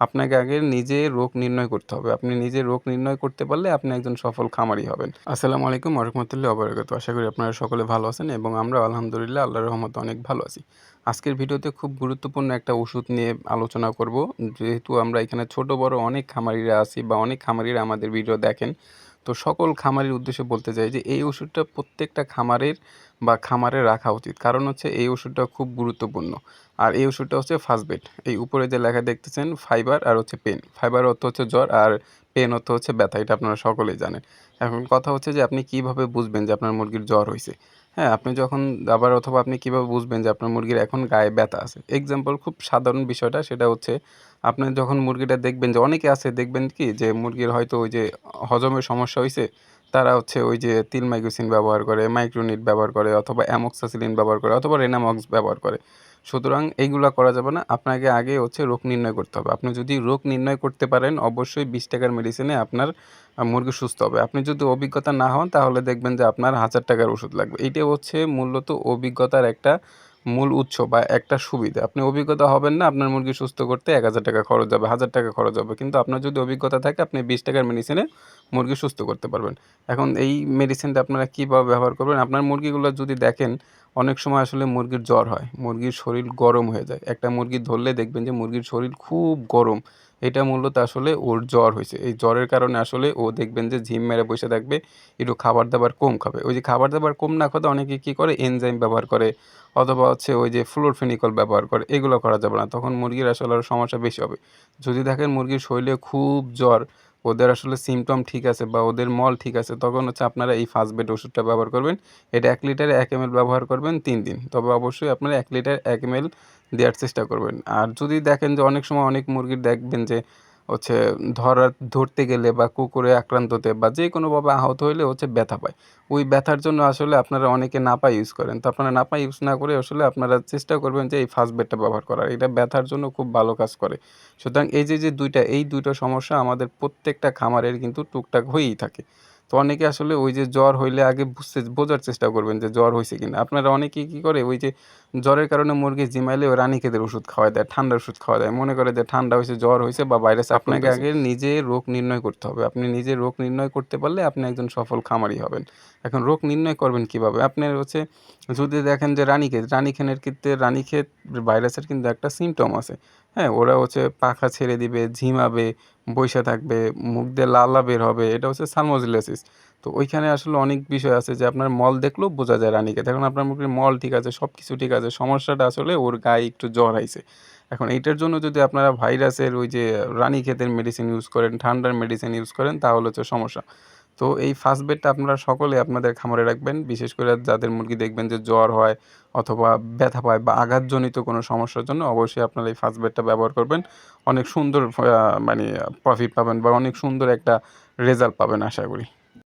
আপনাকে আগে নিজে রোগ নির্ণয় করতে হবে। আপনি নিজে রোগ নির্ণয় করতে পারলে আপনি একজন সফল খামারি হবেন। আসসালামু আলাইকুম রহমতুল্লাহ অবরাগত আশা করি আপনারা সকলে ভালো আছেন এবং আমরা আলহামদুলিল্লাহ আল্লাহ রহমত অনেক ভালো আছি। আজকের ভিডিওতে খুব গুরুত্বপূর্ণ একটা ওষুধ নিয়ে আলোচনা করব। যেহেতু আমরা এখানে ছোট বড় অনেক খামারিরা আছি বা অনেক খামারিরা আমাদের ভিডিও দেখেন তো সকল খামারের উদ্দেশ্যে বলতে চাই যে এই ওষুধটা প্রত্যেকটা খামারের বা খামারে রাখা উচিত। কারণ হচ্ছে এই ওষুধটা খুব গুরুত্বপূর্ণ। আর এই ওষুধটা হচ্ছে ফার্স্ট ফাস্টবেট এই উপরে যে লেখা দেখতেছেন ফাইবার আর হচ্ছে পেন ফাইবার অর্থ হচ্ছে জ্বর আর পেন অর্থ হচ্ছে, ব্যথা, এটা আপনারা সকলেই জানেন। এখন কথা হচ্ছে যে আপনি কীভাবে বুঝবেন যে আপনার মুরগির জ্বর হয়েছে হ্যাঁ আপনি যখন আবার অথবা আপনি কীভাবে বুঝবেন যে আপনার মুরগির এখন গায়ে ব্যথা আছে? এক্সাম্পল খুব সাধারণ বিষয়টা, সেটা হচ্ছে আপনি যখন মুরগিটা দেখবেন যে, অনেকে আছে, দেখবেন কি যে মুরগির হয়তো ওই যে হজমের সমস্যা হয়েছে তারা হচ্ছে ওই যে তিলমাইক্রোসিন ব্যবহার করে, মাইক্রোনিট ব্যবহার করে অথবা অ্যামক্সাসিলিন ব্যবহার করে অথবা রেনামক্স ব্যবহার করে। সুতরাং এইগুলো করা যাবে না, আপনাকে আগে হচ্ছে রোগ নির্ণয় করতে হবে। আপনি যদি রোগ নির্ণয় করতে পারেন, অবশ্যই বিশ টাকার মেডিসিনে আপনার মুরগি সুস্থ হবে। আপনি যদি অভিজ্ঞতা না হন, তাহলে দেখবেন যে আপনার হাজার টাকার ওষুধ লাগবে। এটা হচ্ছে মূলত অভিজ্ঞতার একটা মূল উৎস বা একটা সুবিধা। আপনি অভিজ্ঞতা হবেন না, আপনার মুরগি সুস্থ করতে এক হাজার টাকা খরচ যাবে হাজার টাকা খরচ হবে। কিন্তু আপনার যদি অভিজ্ঞতা থাকে, আপনি বিশ টাকার মেডিসিনে মুরগি সুস্থ করতে পারবেন। এখন এই মেডিসিনটা আপনারা কীভাবে ব্যবহার করবেন? আপনার মুরগিগুলো যদি দেখেন অনেক সময় আসলে মুরগির জ্বর হয়, মুরগির শরীর গরম হয়ে যায়। একটা মুরগি ধরলে দেখবেন যে মুরগির শরীর খুব গরম। এটা মূলত আসলে ওর জ্বর হয়েছে। এই জ্বরের কারণে আসলে ও দেখবেন যে ঝিম মেরে বসে থাকবে, একটু খাবার দাবার কম খাবে। ওই যে খাবার দাবার কম না খাতে অনেকে কী করে? এনজাইম ব্যবহার করে অথবা হচ্ছে ওই যে ফ্লোরফেনিকল ব্যবহার করে। এগুলো করা যাবে না। তখন মুরগির আসলে আরও সমস্যা বেশি হবে। যদি দেখেন মুরগির শরীরে খুব জ্বর ওদের আসলে সিমটম ঠিক আছে বা ওদের মল ঠিক আছে, তখন হচ্ছে আপনারা এই ফার্স্ট বেড ওষুধটা ব্যবহার করবেন। এটা এক লিটারে এক এম ব্যবহার করবেন তিন দিন। তবে অবশ্যই আপনারা এক লিটার এক এম দেওয়ার চেষ্টা করবেন। আর যদি দেখেন যে অনেক সময় অনেক মুরগির দেখবেন যে হচ্ছে ধরার ধরতে গেলে বা কুকুরে আক্রান্ততে বা যে কোনোভাবে আহত হইলে হচ্ছে ব্যথা পায়। ওই ব্যথার জন্য আসলে আপনারা অনেকে নাপা ইউজ করেন। তো আপনারা নাপা ইউজ না করে আসলে আপনারা চেষ্টা করবেন যে এই ফার্স্ট বেডটা ব্যবহার করার। এটা ব্যথার জন্য খুব ভালো কাজ করে। সুতরাং এই যে যে দুইটা, এই দুইটা সমস্যা আমাদের প্রত্যেকটা খামারের কিন্তু টুকটাক হয়েই থাকে। তো অনেকে আসলে ওই যে জ্বর হইলে আগে বুঝতে বোঝার চেষ্টা করবেন যে জ্বর হয়েছে কিনা। আপনারা অনেকেই কী করে ওই যে জ্বরের কারণে মুরগি জিমাইলে ওই রানীক্ষেতের ওষুধ খাওয়া দেয় ঠান্ডার ওষুধ খাওয়া দেয়। মনে করে যে ঠান্ডা হয়েছে জ্বর হয়েছে বা ভাইরাস আপনাকে আগে নিজে রোগ নির্ণয় করতে হবে। আপনি নিজে রোগ নির্ণয় করতে পারলে আপনি একজন সফল খামারি হবেন। এখন রোগ নির্ণয় করবেন কীভাবে? আপনার হচ্ছে যদি দেখেন যে রানীক্ষেত রানীক্ষেতের ক্ষেত্রে রানী রানীক্ষেত ভাইরাসের কিন্তু একটা সিমটম আছে। হ্যাঁ ওরা হচ্ছে পাখা ছেড়ে দিবে ঝিমাবে বইসা থাকবে মুখ দিয়ে লালা বের হবে এটা হচ্ছে সালমোজিলাসিস। তো ওইখানে আসলে অনেক বিষয় আছে যে আপনার মল দেখলেও বোঝা যায় রানীকে। এখন আপনার মুখের মল ঠিক আছে সব কিছু ঠিক আছে, সমস্যাটা আসলে ওর গায়ে একটু জ্বর আইছে। এখন এইটার জন্য যদি আপনারা ভাইরাসের ওই যে রানী ক্ষেতের মেডিসিন ইউজ করেন, ঠান্ডার মেডিসিন ইউজ করেন, তাহলে হচ্ছে সমস্যা। তো এই ফার্স্ট বেডটা আপনারা সকলে আপনাদের খামারে রাখবেন, বিশেষ করে যাদের মুরগি দেখবেন যে জ্বর হয় অথবা ব্যথা পায় বা আঘাতজনিত কোনো সমস্যার জন্য অবশ্যই আপনারা এই ফার্স্ট বেডটা ব্যবহার করবেন। অনেক সুন্দর মানে প্রফিট পাবেন বা অনেক সুন্দর একটা রেজাল্ট পাবেন আশা করি।